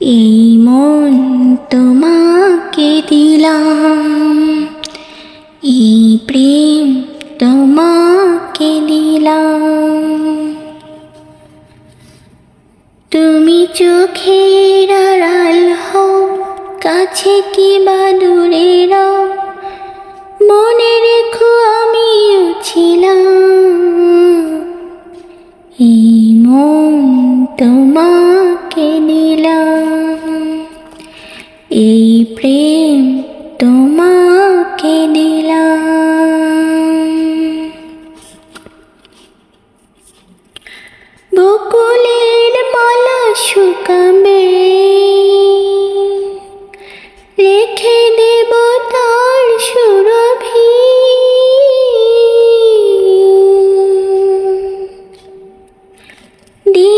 এই মন তোমাকে দিলাম, এই প্রেম তোমাকে দিলাম তুমি চোখের আড়াল হও, কাছে কি বা দূরে মনে রেখো আমিও ছিলাম। এই মন তোমাকে এই প্রেম তোমাকে দিলাম। বকুলের মালা শুকাবে রেখে দেব তার সুরভি। দিন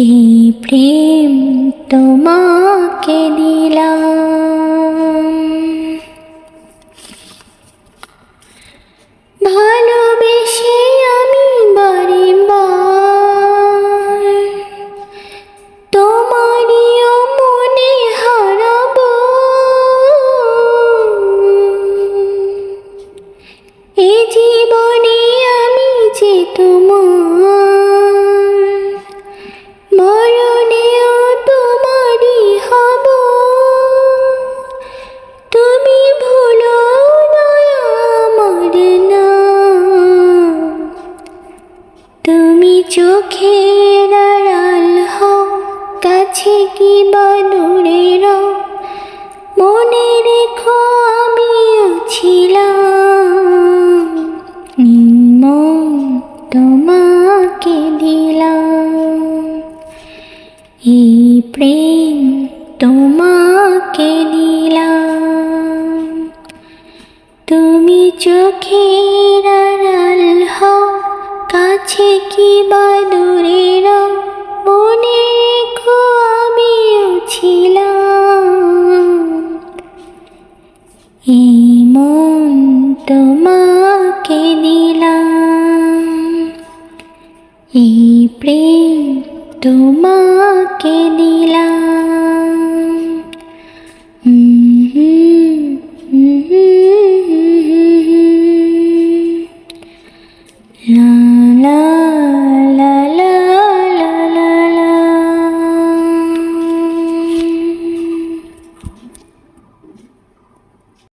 এই প্রেম তোমাকে দিলাম। চোখের আড়াল কাছে কি বা দূরে রও। মনে রেখো আমিও ছিলাম এই তোমাকে দিলাম। এই প্রেম তোমাকে দিলাম। তুমি চোখের আড়াল হও কাছে কি বা দূরে মনে রেখো আমিও ছিলাম এই মন তোমাকে দিলাম এই প্রেম তোমাকে